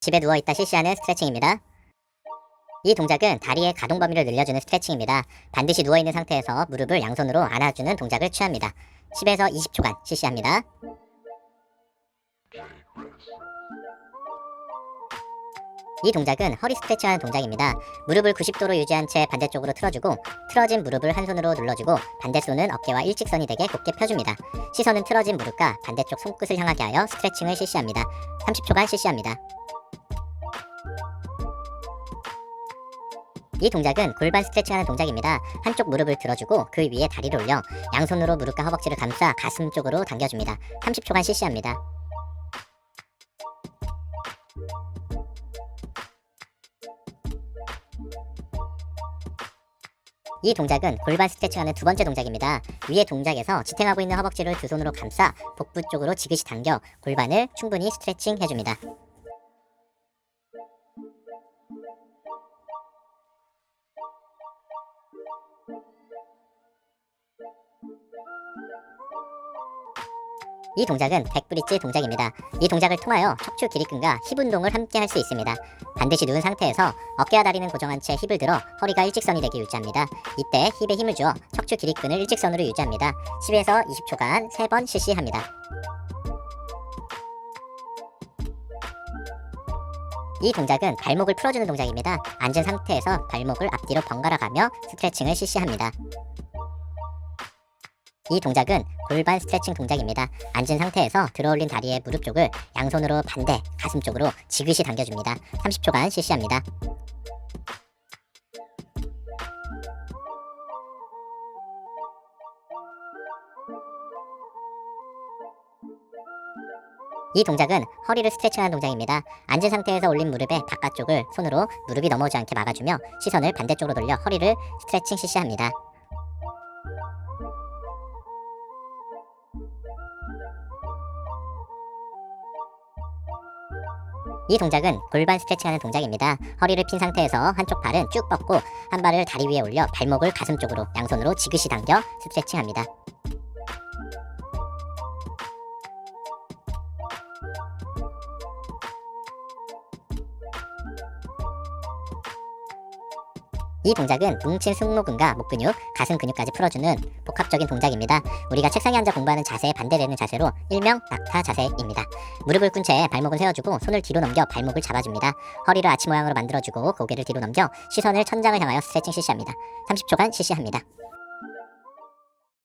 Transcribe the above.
집에 누워있다 실시하는 스트레칭입니다. 이 동작은 다리의 가동 범위를 늘려주는 스트레칭입니다. 반드시 누워있는 상태에서 무릎을 양손으로 안아주는 동작을 취합니다. 10에서 20초간 실시합니다. 이 동작은 허리 스트레칭하는 동작입니다. 무릎을 90도로 유지한 채 반대쪽으로 틀어주고 틀어진 무릎을 한 손으로 눌러주고 반대 손은 어깨와 일직선이 되게 곧게 펴줍니다. 시선은 틀어진 무릎과 반대쪽 손끝을 향하게 하여 스트레칭을 실시합니다. 30초간 실시합니다. 이 동작은 골반 스트레칭하는 동작입니다. 한쪽 무릎을 들어주고 그 위에 다리를 올려 양손으로 무릎과 허벅지를 감싸 가슴 쪽으로 당겨줍니다. 30초간 실시합니다. 이 동작은 골반 스트레칭하는 두 번째 동작입니다. 위의 동작에서 지탱하고 있는 허벅지를 두 손으로 감싸 복부 쪽으로 지그시 당겨 골반을 충분히 스트레칭 해줍니다. 이 동작은 백브릿지 동작입니다. 이 동작을 통하여 척추 기립근과 힙 운동을 함께 할 수 있습니다. 반드시 누운 상태에서 어깨와 다리는 고정한 채 힙을 들어 허리가 일직선이 되게 유지합니다. 이때 힙에 힘을 주어 척추 기립근을 일직선으로 유지합니다. 10에서 20초간 3번 실시합니다. 이 동작은 발목을 풀어주는 동작입니다. 앉은 상태에서 발목을 앞뒤로 번갈아 가며 스트레칭을 실시합니다. 이 동작은 골반 스트레칭 동작입니다. 앉은 상태에서 들어올린 다리의 무릎 쪽을 양손으로 반대 가슴 쪽으로 지그시 당겨줍니다. 30초간 실시합니다. 이 동작은 허리를 스트레칭하는 동작입니다. 앉은 상태에서 올린 무릎의 바깥쪽을 손으로 무릎이 넘어오지 않게 막아주며 시선을 반대쪽으로 돌려 허리를 스트레칭 실시합니다. 이 동작은 골반 스트레칭하는 동작입니다. 허리를 핀 상태에서 한쪽 발은 쭉 뻗고 한 발을 다리 위에 올려 발목을 가슴 쪽으로 양손으로 지그시 당겨 스트레칭합니다. 이 동작은 뭉친 승모근과 목 근육, 가슴 근육까지 풀어주는 복합적인 동작입니다. 우리가 책상에 앉아 공부하는 자세에 반대되는 자세로 일명 낙타 자세입니다. 무릎을 꾼 채 발목을 세워주고 손을 뒤로 넘겨 발목을 잡아줍니다. 허리를 아치 모양으로 만들어주고 고개를 뒤로 넘겨 시선을 천장을 향하여 스트레칭 실시합니다. 30초간 실시합니다.